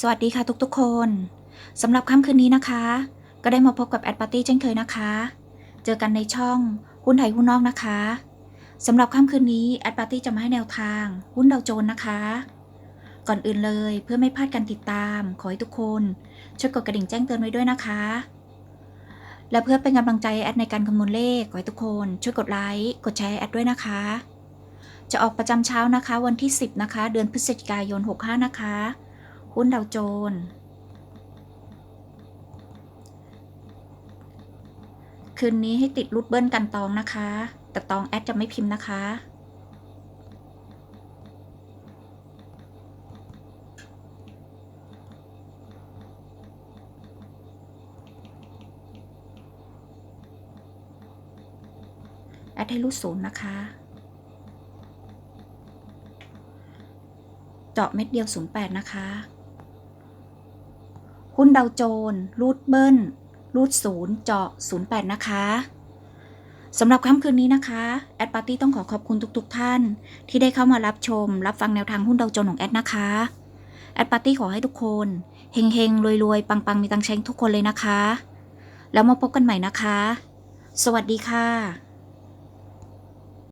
สวัสดีค่ะทุกๆคนสำหรับค่ำคืนนี้นะคะ ก็ได้มาพบกับแอดปาร์ตี้เช่นเคยนะคะ เจอกันในช่องหุ้นไทยหุ้นนอกนะคะสำหรับค่ำคืนนี้แอดปาร์ตี้จะมาให้แนวทาง หุ้นดาวโจนนะคะ ก่อนอื่นเลยเพื่อไม่พลาดการติดตาม ขอให้ทุกคนช่วยกดกระดิ่งแจ้งเตือนไว้ด้วยนะคะ และเพื่อเป็นกำลังใจแอดในการคำนวณเลขขอให้ทุกคนช่วยกดไลค์กดแชร์แอดด้วยนะคะ จะออกประจำเช้านะคะ วันที่ 10 นะคะ เดือนพฤศจิกายน 65 นะคะ หุ้นดาวโจนส์คืนนี้ให้ติดรูดเบิ้ลกันตองนะคะ แต่ตองแอดจะไม่พิมพ์นะคะ แอดให้รูดศูนย์นะคะ เจาะเม็ดเดียว 08 นะคะ หุ้นดาวโจนส์รูดเบิ้ลรูดศูนย์เจาะ08นะคะสำหรับค่ำคืนนี้นะคะ แอดปาร์ตี้ต้องขอขอบคุณทุกๆทท่าน ที่ได้เข้ามารับชม รับฟังแนวทางหุ้นดาวโจนส์ของแอดนะคะ แอดปาร์ตี้ขอให้ทุกคนเฮงเฮงรวยรวยๆปังปังๆ มีตังค์ใช้ทุกคนเลยนะคะ แล้วมาพบกันใหม่นะคะ สวัสดีค่ะ